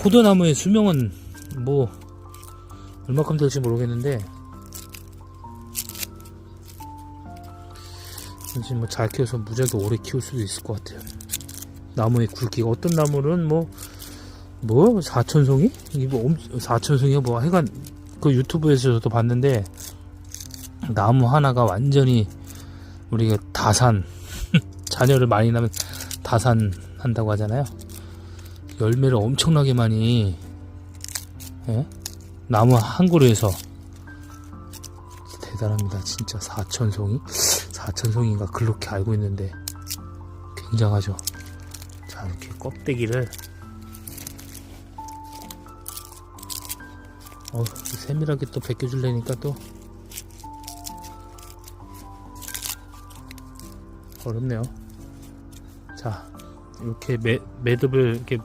포도나무의 수명은 뭐 얼마큼 될지 모르겠는데 이제 뭐잘 키워서 무지하게 오래 키울 수도 있을 것 같아요. 나무의 굵기가 어떤 나무는 뭐뭐 사천송이 이게 뭐 엄- 사천송이가 뭐 하여간 그 유튜브에서 저도 봤는데 나무 하나가 완전히 우리가 다산 자녀를 많이 낳으면 다산 한다고 하잖아요. 열매를 엄청나게 많이 예? 나무 한 그루에서 대단합니다. 진짜 사천송이 사천송인가 그렇게 알고 있는데 굉장하죠. 자 이렇게 껍데기를 어, 세밀하게 또 벗겨줄래니까 또 어렵네요. 자, 이렇게 매, 매듭을 이렇게